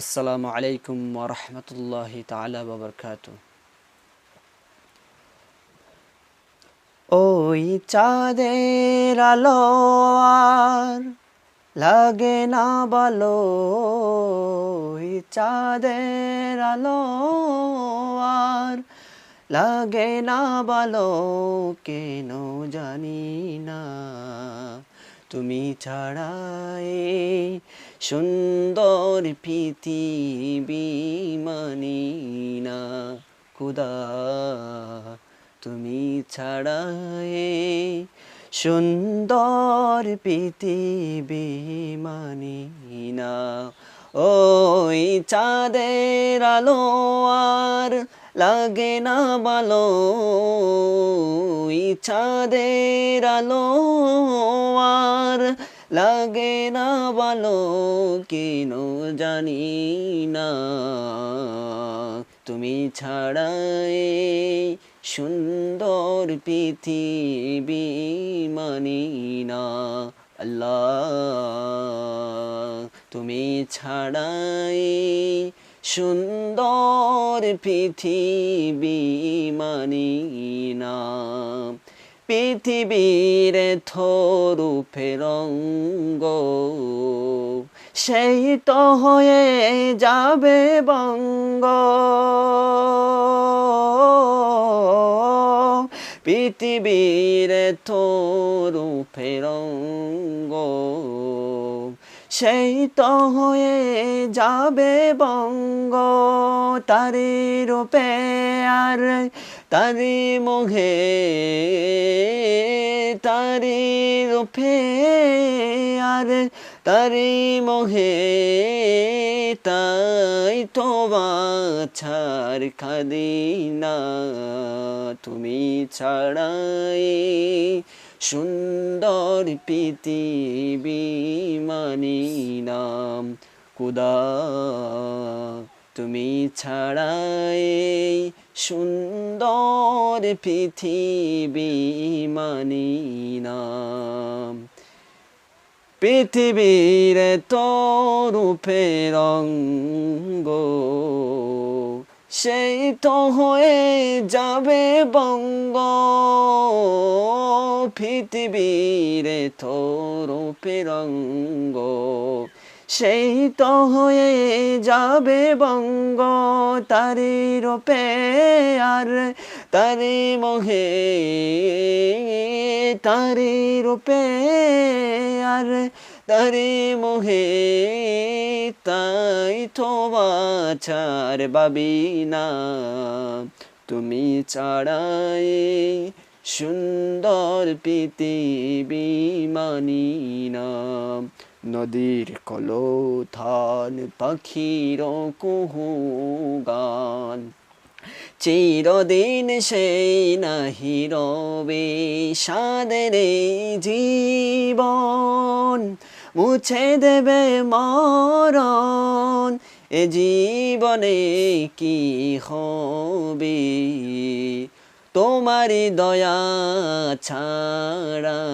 আসসালামু আলাইকুম ওরহমতুল্লাহি তালা বাবরকাত ওই চাঁদের আলো আর লাগে না বলো, ওই চাঁদের আলো আর লাগে না বলো, কেন জানি না। তুমি ছাড়াই সুন্দর পৃথিবী মানি না খুদা। তুমি ছাড়াই সুন্দর পৃথিবী মানি না ওই চাঁদের আলো আর লাগে না বলো। ওই চাঁদের আলো আর লাগে না বলো কেন জানি না। তুমি ছাড়াই সুন্দর পৃথিবী মানি না। আল্লাহ, তুমি ছাড়াই সুন্দর পৃথিবী মানি না। পৃথিবীর থরু ফেরঙ্গ। সেই তো হয়ে যাবে বঙ্গ। পৃথিবীর থরু ফেরঙ্গ। সেই তো হয়ে যাবে বঙ্গ। তারি রূপে আর তারি মুখে, তারি রূপে আর তারি মোহে তাই তো বাছার খাদিনা। তুমি ছাড়াই সুন্দর পৃথিবী মানি নাম কুদা। তুমি ছাড়াই সুন্দর পৃথিবী মানি নাম পৃথিবীর তরূপে রঙ্গ, সেই তো হয়ে যাবে বঙ্গ। পৃথিবীর তরূপে রঙ্গ সেই তো হয়ে যাবে বঙ্গ তারি রূপে আর তারি মোহে, তারি রূপে আর তারি মোহে, তাই তো বাছার বাবি না। তুমি ছাড়াই সুন্দর পৃথিবী মানি না। নদীর কলোথান পাখির কুহু গান চিরদিন সেই নাহি রবে সাদের জীবন। মুছে দেবে মরণ, এ জীবনে কি হবে? তোমারি দয়া ছাড়া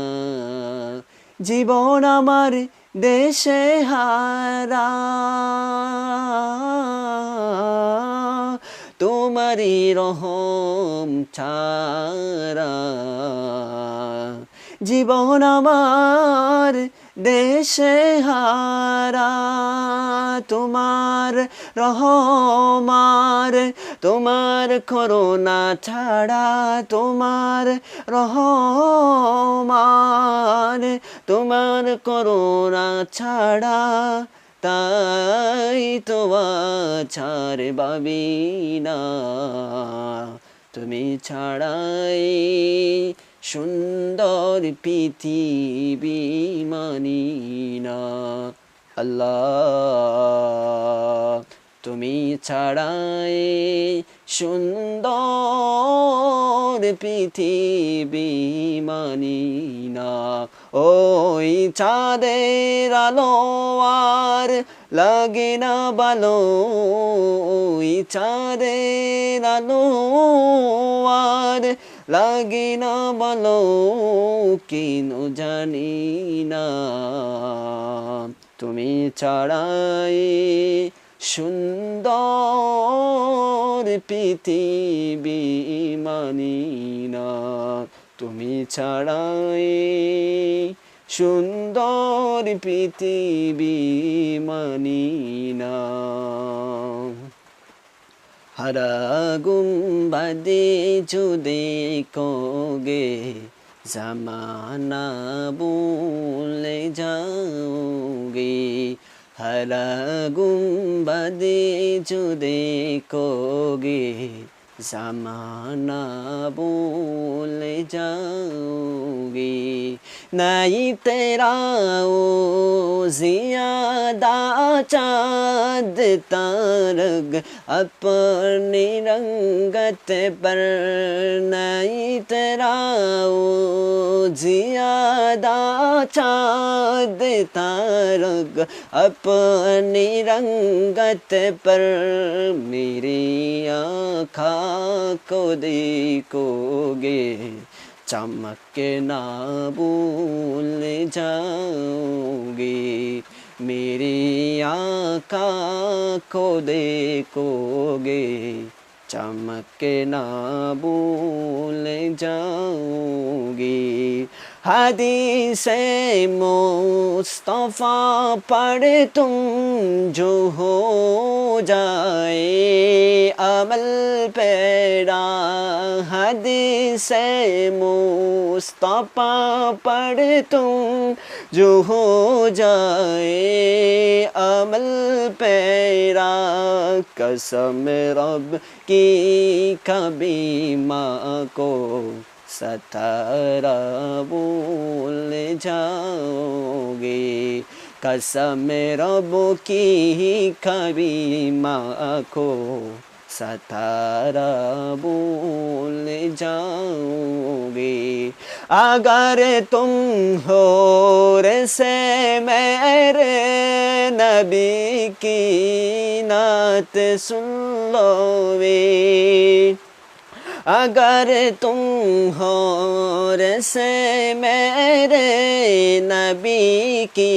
জীবন আমার দেশে হারা তোমারি রহম ছাড়া জীবন আমার দেশে হারা তোমার রহমার, তোমার করোনা ছাড়া, তোমার রহমার, তোমার করোনা ছাড়া, তাই তো ছাড় বাবি না। তুমি ছাড়াই সুন্দর পৃথিবী মানি না। আল্লাহ তুমি ছাড়াই সুন্দর পৃথিবী মানি না ওই চাঁদের আলো আর লাগে না বালো। ওই চাঁদের আলো আর লাগে না বলো। কেন জানি না। তুমি ছাড়াই সুন্দর পৃথিবী মানি না তুমি ছাড়াই সুন্দর পৃথিবী মানি না হারা গুম্বাদে যদি কগে, জামানা જરા ગુંબદે જુદે કોગે જમાના ભૂલ જાઓગી नहीं तेरा ओ जियादा चाँद तारग अपनी रंगत पर नहीं तेरा ओ जियादा चाँद तारग अपनी रंगत पर मेरी आँखा को देखोगे चमक ना भूल जाओगे। मेरी आँखा को देखोगे। चमक ना भूल जाओगे। हदीस मुस्तफ़ा पढ़ तुम जो हो जाए। अमल पैरा हदीस मुस्तफ़ा पढ़ तुम जो हो जाए अमल पैरा कसम रब की कभी माँ को सतारा भूल जाओगे। कसम रब की कभी माँ को सतारा भूल जाओगे अगर तुम हो रे से मेरे नबी की नात सुन लोवे अगर तुम हो से मेरे नबी की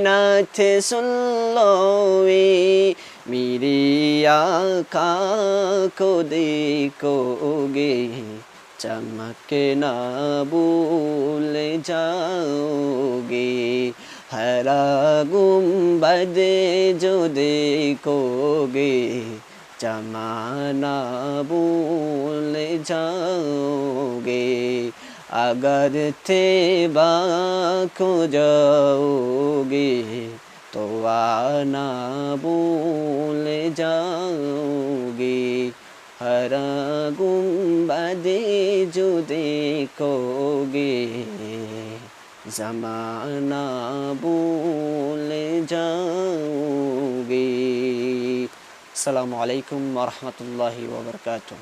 नाथ सुन लोवे मेरी आका को देखोगे चमक ना भूल जाओगे हरा गुम्बद जो देखोगे जमाना भूल जाओगे अगर तेबा को जाओगे तो आना भूल जाओगे हरा गुम्बदे जो देखोगे जमाना भूल जाओगे আসসালামু আলাইকুম রহমতুল্লাহি ওবরকাতুহ